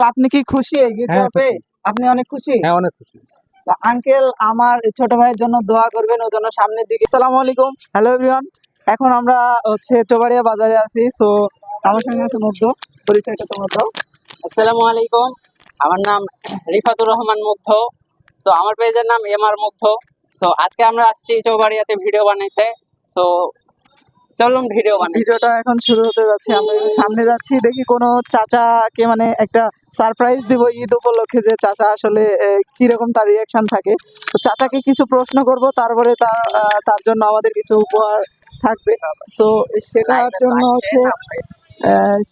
আপনি কি খুশি? এই গিফট হ্যাঁ, পেয়ে আপনি অনেক খুশি? হ্যাঁ অনেক খুশি। আঙ্কেল আমার ছোট ভাইয়ের জন্য দোয়া করবেন ওর জন্য সামনের দিকে। আসসালামু আলাইকুম। হ্যালো এভরিওয়ান এখন আমরা হচ্ছে চোবাড়িয়া বাজারে আছি। সো আমার সঙ্গে আছে মুগ্ধ। পরিচয়টা তোমার দাও। আসসালামু আলাইকুম। আমার নাম রিফাতুর রহমান মুগ্ধ। তো আমার পেজের নাম এম আর মুগ্ধ। তো আজকে আমরা আসছি চৌবাড়িয়াতে ভিডিও বানাইতে। তো চলুন ভিডিও ভিডিওটা এখন শুরু হতে যাচ্ছে। আমরা সামনে যাচ্ছি দেখি কোনো চাচাকে মানে একটা সারপ্রাইজ দিব ঈদ উপলক্ষে যে চাচা আসলে কি রকম তার রিয়াকশন থাকে। তো চাচাকে কিছু প্রশ্ন করব তারপরে তার তার জন্য আমাদের কিছু উপহার থাকবে। সো সেটার জন্য হচ্ছে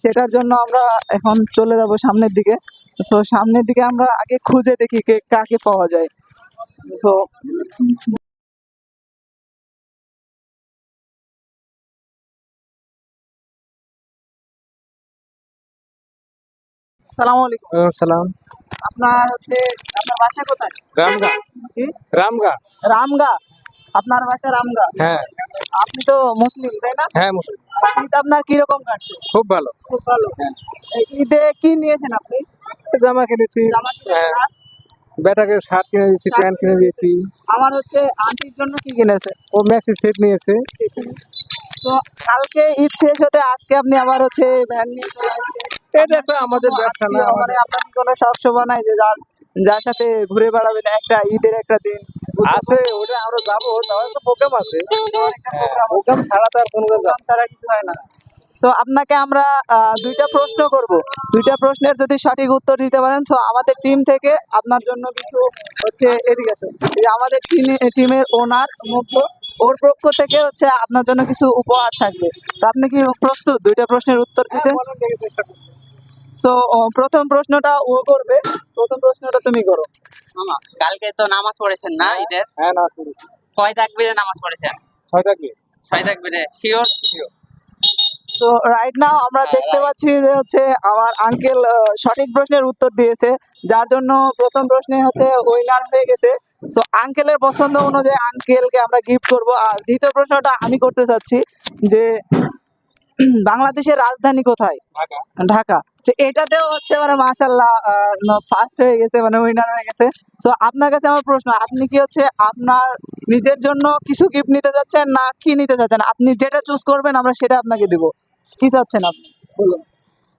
সেটার জন্য আমরা এখন চলে যাব সামনের দিকে। তো সামনের দিকে আমরা আগে খুঁজে দেখি কে কাকে পাওয়া যায়। তো সালামু আলাইকুম। সালাম আপনার হচ্ছে আপনার বাসা কোথায়? রামগা। জি রামগা। রামগা। আপনার বাসা রামগা? হ্যাঁ। আপনি তো মুসলিম তাই না? হ্যাঁ মুসলিম। ঈদ আপনার কীরকম কাটছে? খুব ভালো। খুব ভালো। ঈদে কি নিয়েছেন আপনি? জামা কিনেছি। কিনেছেন হ্যাঁ। বেটাকে শার্ট কিনে দিয়েছি প্যান্ট কিনে দিয়েছি। আমার হচ্ছে আন্টির জন্য কি কিনেছে ও ম্যাক্সি সেট নিয়েছে। তো কালকে ঈদ শেষ হতে আজকে আপনি আবার হচ্ছে ভ্যান নিয়ে চলে আসছেন। এটা আমাদের ব্যবসা না মানে আপনার কি কোনো শখ শোভা নাই যে যার যার সাথে ঘুরে বেড়াবেন একটা ঈদের একটা দিন। আছে ওটা আমরা যাব তাহলে তো প্রোগ্রাম আছে। প্রোগ্রাম ছাড়া তো আর কোনো প্রোগ্রাম ছাড়া কিছু হয় না। আপনাকে আমরা দুইটা প্রশ্ন করব। দুইটা প্রশ্নের যদি সঠিক উত্তর দিতে পারেন তো আমাদের টিম থেকে আপনার জন্য কিছু হচ্ছে এডুকেশন আমাদের টিমের ওনার মুগ্ধ ওর পক্ষ থেকে হচ্ছে আপনার জন্য কিছু উপহার থাকবে। তো আপনি কি প্রস্তুত? দুইটা প্রশ্নের উত্তর দিতে? তো প্রথম প্রশ্নটা ও করবে। প্রথম প্রশ্নটা তুমি করো। মামা কালকে তো নামাজ পড়েছেন না ঈদের? হ্যাঁ না শুনেছি কয় তাকবিরে নামাজ পড়েছেন? ছয় থাকবে ছয় তাকবিরে? শিওর তো রাইট নাও আমরা হ্যাঁ, দেখতে পাচ্ছি যে হচ্ছে আমার আঙ্কেল সঠিক প্রশ্নের উত্তর দিয়েছে। যার জন্য প্রথম প্রশ্নে হচ্ছে উইনার হয়ে গেছে। তো আঙ্কেলের পছন্দ অনুযায়ী আঙ্কেলকে আমরা গিফট করব। আর দ্বিতীয় প্রশ্নটা আমি করতে চাচ্ছি যে বাংলাদেশের রাজধানী কোথায়? ঢাকা। এটাতেও হচ্ছে মানে মাশাল্লাহ ফার্স্ট হয়ে গেছে মানে উইনার হয়ে গেছে। তো আপনার কাছে আমার প্রশ্ন আপনি কি হচ্ছে আপনার নিজের জন্য কিছু গিফট নিতে চাচ্ছেন না কি নিতে চাচ্ছেন আপনি যেটা চুজ করবেন আমরা সেটা আপনাকে দিব। কি চাচ্ছেন আপনি? বলুন।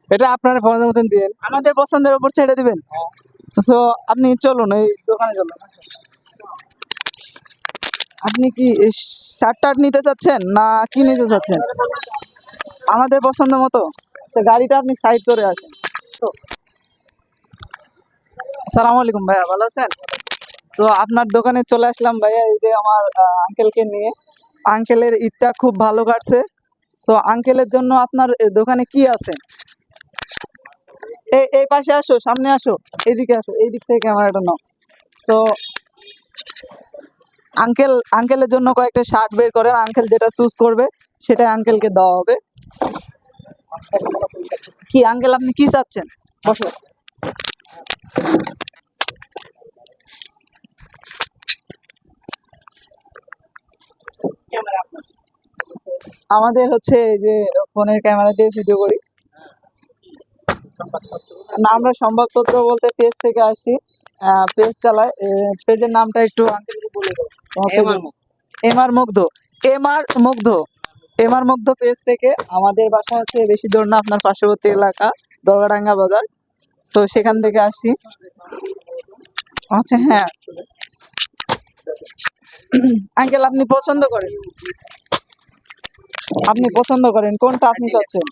এটা আপনার ফোনের মতন দিয়ে আমাদের পছন্দের উপর ছেড়ে দিবেন? তো আপনি চলুন এই দোকানে চলুন। আপনি কি শার্ট টার্ট নিতে চাচ্ছেন না কি নিতে চাচ্ছেন? আমাদের পছন্দ মতো। তো গাড়িটা আপনি সাইড করে আসেন। তো। সালাম আলাইকুম ভাইয়া, ভালো আছেন? তো আপনার দোকানে চলে আসলাম ভাইয়া, এই যে আমার আঙ্কেলকে নিয়ে। আঙ্কেলের ঈদটা খুব ভালো কাটছে। তো আঙ্কেলের জন্য আপনার দোকানে কি আছে? এই এই পাশে আসো, সামনে আসো, এইদিকে আসো, এই দিক থেকে আমার ক্যামেরাটা নাও তো আঙ্কেল আঙ্কেলের জন্য কয়েকটা শার্ট বের করেন। আঙ্কেল যেটা চুজ করবে, সেটাই আঙ্কেলকে দেওয়া হবে। কি আঙ্কেল আপনি কি চাচ্ছেন? বসো। আমাদের হচ্ছে এই যে ফোনের ক্যামেরা দিয়ে ভিডিও করি। না আমরা সংবাদপত্র বলতে পেজ থেকে আসি। পেজ চালাই। পেজের নামটা একটু আঙ্কেলকে বলে তোমার এম আর page এর- MR Mugdho. MR Mugdho page থেকে আমাদের বাসা হচ্ছে বেশি দূর না, আপনার পার্শ্ববর্তী এলাকা, দরগাডাঙ্গা বাজার। তো সেখান থেকে আসি। আচ্ছা হ্যাঁ। আঙ্কেল আপনি পছন্দ করেন? আপনি পছন্দ করেন? কোনটা আপনি চাচ্ছেন?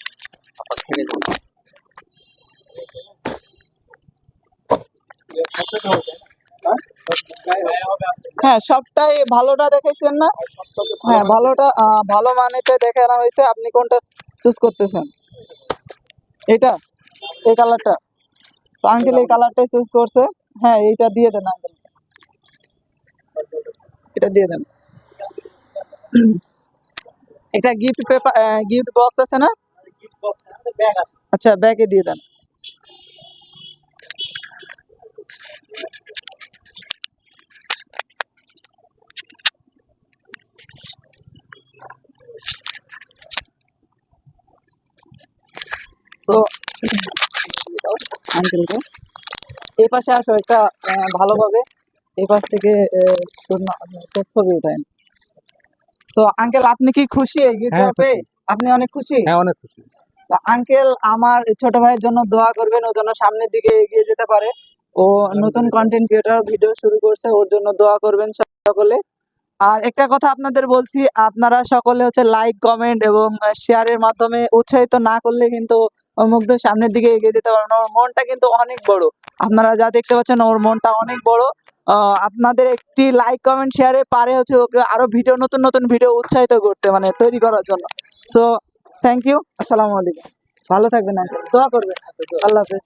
হ্যাঁ সবটাই ভালোটা দেখাইছেন না? হ্যাঁ ভালোটা ভালো মানেটা দেখানো হয়েছে। আপনি কোনটা চুজ করতেছেন? এটা? এই কালারটা আঙ্কেল এই কালারটাই চুজ করছে। হ্যাঁ এইটা দিয়ে দেন আঙ্কেল এটা দিয়ে দেন। এটা গিফট পেপার গিফট বক্স আছে না? আচ্ছা ব্যাগে দিয়ে দেন। তো আঙ্কেলকে। এই পাশে আসো একটা ভালোভাবে। এই পাশ থেকে একটা ছবি উঠায় তো আঙ্কেল আপনি কি খুশি? এই গিফট হ্যাঁ, পেয়ে আপনি অনেক খুশি? হ্যাঁ অনেক খুশি। আঙ্কেল আমার ছোট ভাইয়ের জন্য দোয়া করবেন ও যেন সামনের দিকে এগিয়ে যেতে পারে। ও নতুন কন্টেন্ট ক্রিয়েটর ভিডিও শুরু করছে ওর জন্য দোয়া করবেন সকলে। আর একটা কথা আপনাদের বলছি আপনারা সকলে হচ্ছে লাইক কমেন্ট এবং শেয়ারের মাধ্যমে উৎসাহিত না করলে কিন্তু ও দিয়ে সামনের দিকে এগিয়ে যেতে পারবে না। ওর মনটা কিন্তু অনেক বড়। আপনারা যা দেখতে পাচ্ছেন, ওর মনটা অনেক বড়। আপনাদের একটি লাইক কমেন্ট শেয়ারে পারে হচ্ছে ওকে আরও ভিডিও, নতুন নতুন ভিডিও উৎসাহিত করতে মানে তৈরি করার জন্য। সো থ্যাংক ইউ আসসালামু আলাইকুম। ভালো থাকবেন দোয়া করবেন। আল্লাহ হাফেজ।